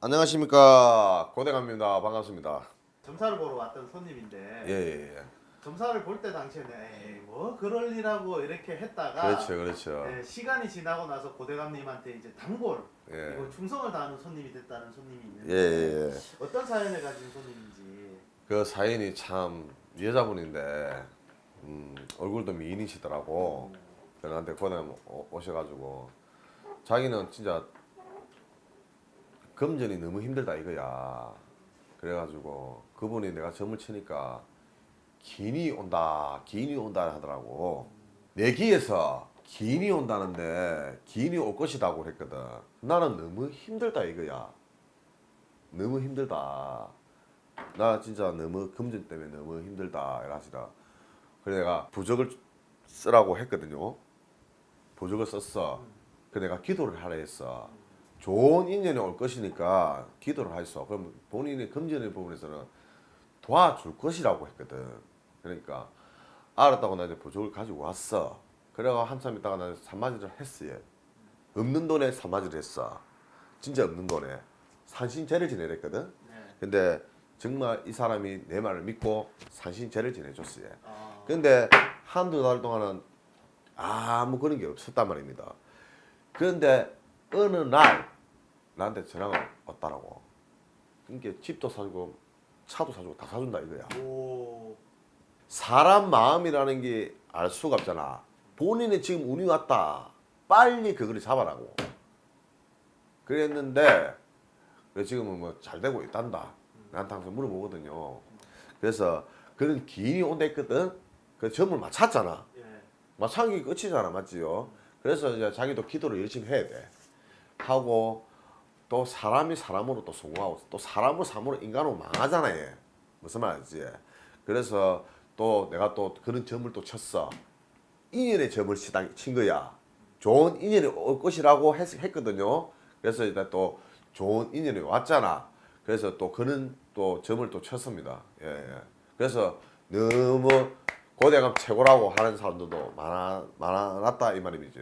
안녕하십니까. 고대감입니다. 반갑습니다. 점사를 보러 왔던 손님인데 예예예. 예, 점사를 볼 때 당시에는 에이 뭐 그럴 리라고 이렇게 했다가 그렇죠 그렇죠. 네, 시간이 지나고 나서 고대감님한테 이제 단골 예. 그리고 충성을 다하는 손님이 됐다는 손님이 있는데 예예예. 어떤 사연을 가진 손님인지. 그 사연이 참 여자분인데 음, 얼굴도 미인이시더라고. 그래서 나한테 고대감 오- 오셔가지고 자기는 진짜 금전이 너무 힘들다 이거야. 그래가지고 그분이 내가 점을 치니까 기인이 온다 기인이 온다 하더라고. 내 귀에서 기인이 온다는데 기인이 올 것이라고 했거든. 나는 너무 힘들다 이거야. 너무 힘들다. 나 진짜 너무 금전 때문에 너무 힘들다 이러시다. 그래 내가 부적을 쓰라고 했거든요. 부적을 썼어. 그 내가 기도를 하라 했어 좋은 인연이 올 것이니까 기도를 하였어 그럼 본인이 금전의 부분에서는 도와줄 것이라고 했거든. 그러니까 알았다고 나 이제 부적을 가지고 왔어. 그래가 한참 있다가 나 산마지를 했어요. 없는 돈에 산마지를 했어. 진짜 없는 돈에. 산신제를 지내랬거든. 네. 근데 정말 이 사람이 내 말을 믿고 산신제를 지내줬어요. 어, 근데 한두 달 동안은 아무 그런 게 없었단 말입니다. 그런데 어느 날 나한테 전화가 왔다라고. 그러니까 집도 사주고 차도 사주고 다 사준다 이거야. 오, 사람 마음이라는 게 알 수가 없잖아. 본인이 지금 운이 왔다. 빨리 그거를 잡아라고. 그랬는데 지금은 뭐 잘 되고 있단다. 나한테 항상 물어보거든요. 그래서 그런 기인이 온다 했거든. 그 점을 맞췄잖아. 예. 마찬가지 끝이잖아, 맞지요? 그래서 이제 자기도 기도를 열심히 해야 돼. 하고 또 사람이 사람으로 또 성공하고 또 사람을 사람으로 인간으로 망하잖아, 얘. 무슨 말인지. 그래서 또 내가 또 그런 점을 또 쳤어. 인연의 점을 치다, 친 거야. 좋은 인연이 올 것이라고 했, 했거든요. 그래서 이제 또 좋은 인연이 왔잖아. 그래서 또 그런 또 점을 또 쳤습니다. 예, 예. 그래서 너무 고대감 최고라고 하는 사람들도 많아, 많았다 이 말이죠.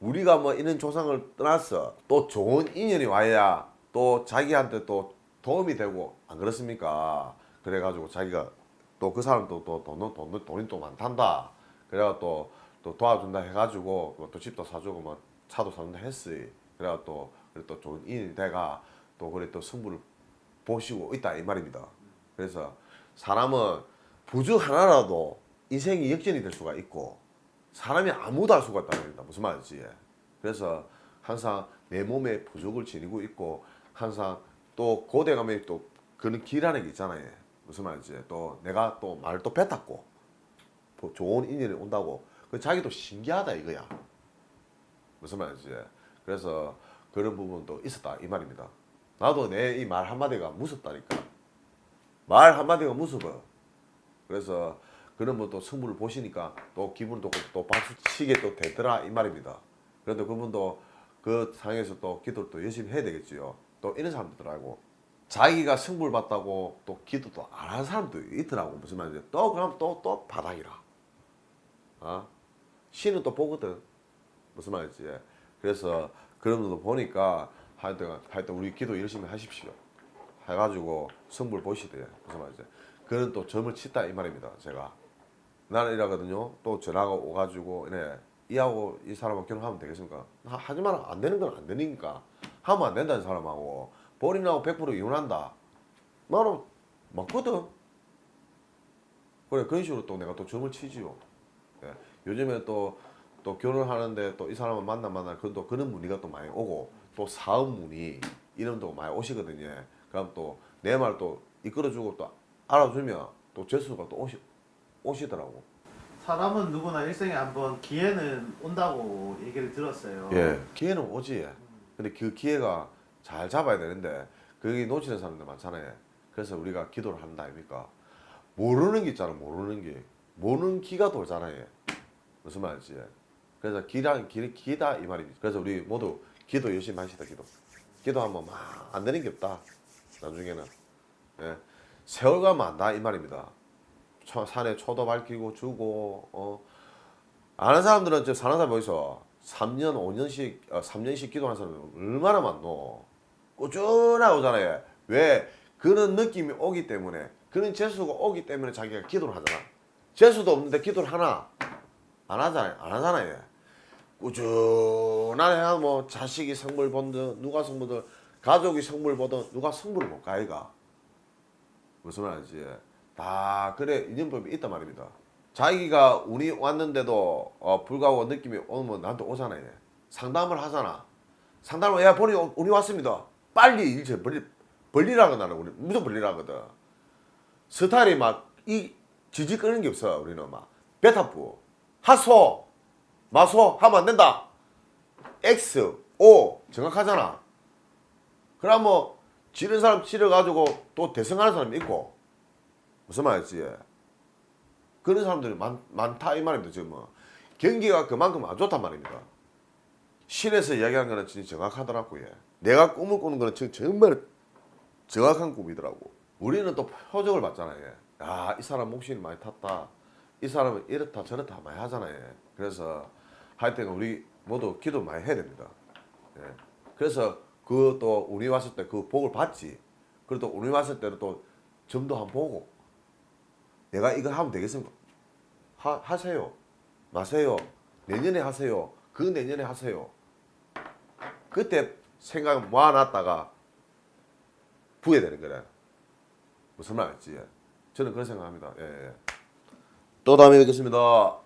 우리가 뭐 이런 조상을 떠나서 또 좋은 인연이 와야 또 자기한테 또 도움이 되고 안 그렇습니까? 그래가지고 자기가 또 그 사람도 또 돈, 돈, 돈이 또 많단다. 그래가 또, 또 도와준다 해가지고 또 집도 사주고 뭐 차도 사준다 했어요. 그래가 또, 그래 또 좋은 인연이 돼가 또 그래 또 승부를 보시고 있다 이 말입니다. 그래서 사람은 부주 하나라도 인생이 역전이 될 수가 있고 사람이 아무도 할 수가 없다는 겁니다. 무슨 말인지. 그래서 항상 내 몸에 부족을 지니고 있고 항상 또 고대감에 또 그런 기라는 게 있잖아요. 무슨 말인지. 또 내가 또 말을 또 뱉었고 뭐 좋은 인연이 온다고 그 자기도 신기하다 이거야. 무슨 말인지. 그래서 그런 부분도 있었다 이 말입니다. 나도 내 이 말 한마디가 무섭다니까. 말 한마디가 무서워. 그래서 그런 분또 승부를 보시니까 또 기분도 또 박수 치게 또 되더라 이 말입니다. 그런데 그분도 그 상에서 또 기도를 또 열심히 해야 되겠지요. 또 이런 사람들하고 자기가 승부를 봤다고 또 기도도 안 하는 사람도 있더라고 무슨 말인지 또 그럼 또 또 바닥이라. 아 신은 또 보거든 무슨 말인지 그래서 그런 분도 보니까 하여튼 하여튼 우리 기도 열심히 하십시오. 해가지고 승부를 보시대 무슨 말이지 그는 또 점을 치다 이 말입니다 제가 나는 이러거든요. 또 전화가 오가지고 이래 이하고 이 사람하고 결혼하면 되겠습니까? 하, 하지만 안 되는 건 안 되니까. 하면 안 된다는 사람하고. 본인하고 100% 이혼한다. 나는 맞거든. 그래 그런 식으로 또 내가 또 점을 치지요. 예. 요즘에 또 또 결혼하는데 또 이 사람을 만나 만나 그또 그런 문의가 또 많이 오고 또 사업 문의 이름도 많이 오시거든요. 그럼 또 내 말 또 이끌어주고 또 알아주면 또 재수가 또 오시 오시더라고. 사람은 누구나 일생에 한 번 기회는 온다고 얘기를 들었어요. 예, 기회는 오지. 근데 그 기회가 잘 잡아야 되는데 그게 놓치는 사람들 많잖아요. 그래서 우리가 기도를 한다 아닙니까? 모르는 게 있잖아, 모르는 게. 모르는 기가 돌잖아요. 무슨 말인지. 그래서 기란 기, 기다 이 말입니다. 그래서 우리 모두 기도 열심히 하시다 기도. 기도하면 막 안 되는 게 없다. 나중에는 예. 세월 가면 안다 이 말입니다. 초, 산에 초도 밝히고 주고 어 아는 사람들은 지금 사는 사람 어디서 3년 5년씩 어, 3년씩 기도하는 사람이 얼마나 많노. 꾸준하게 오잖아요. 왜? 그런 느낌이 오기 때문에 그런 재수가 오기 때문에 자기가 기도를 하잖아. 재수도 없는데 기도를 하나 안 하잖아요. 안 하잖아요. 꾸준하게 뭐 자식이 성물 보든 누가 성물 보든 가족이 성물 보든 누가 성물을 못 가이가 무슨 말인지 다 그래 인연법이 있단 말입니다. 자기가 운이 왔는데도 어, 불구하고 느낌이 오면 나한테 오잖아요. 상담을 하잖아. 상담을 야 보니 운이 왔습니다. 빨리 일체 벌리 벌리라고 나는 우리 무조건 벌리라거든. 스타일이 막 이 지지 끄는 게 없어 우리는 막 베타프 하소 마소 하면 안 된다. X O 정확하잖아. 그럼 뭐 지는 사람 치려가지고 또 대성하는 사람이 있고 무슨 말이지? 그런 사람들이 많, 많다 이 말입니다 지금 뭐 경기가 그만큼 안 좋단 말입니다. 신에서 이야기하는 거는 진짜 정확하더라고요. 내가 꿈을 꾸는 거는 정말 정확한 꿈이더라고. 우리는 또 표적을 봤잖아요. 야, 이 사람 목신이 많이 탔다. 이 사람은 이렇다 저렇다 많이 하잖아요. 그래서 하여튼 우리 모두 기도 많이 해야 됩니다. 예. 그래서 그또 우리 왔을 때 그 복을 받지. 그리고 또 우리 왔을 때도 또 점도 한번 보고 내가 이거 하면 되겠습니까? 하, 하세요. 마세요. 내년에 하세요. 그 내년에 하세요. 그때 생각 모아놨다가 부여되는 거래. 무슨 말인지. 저는 그런 생각합니다. 예, 예. 또 다음에 뵙겠습니다.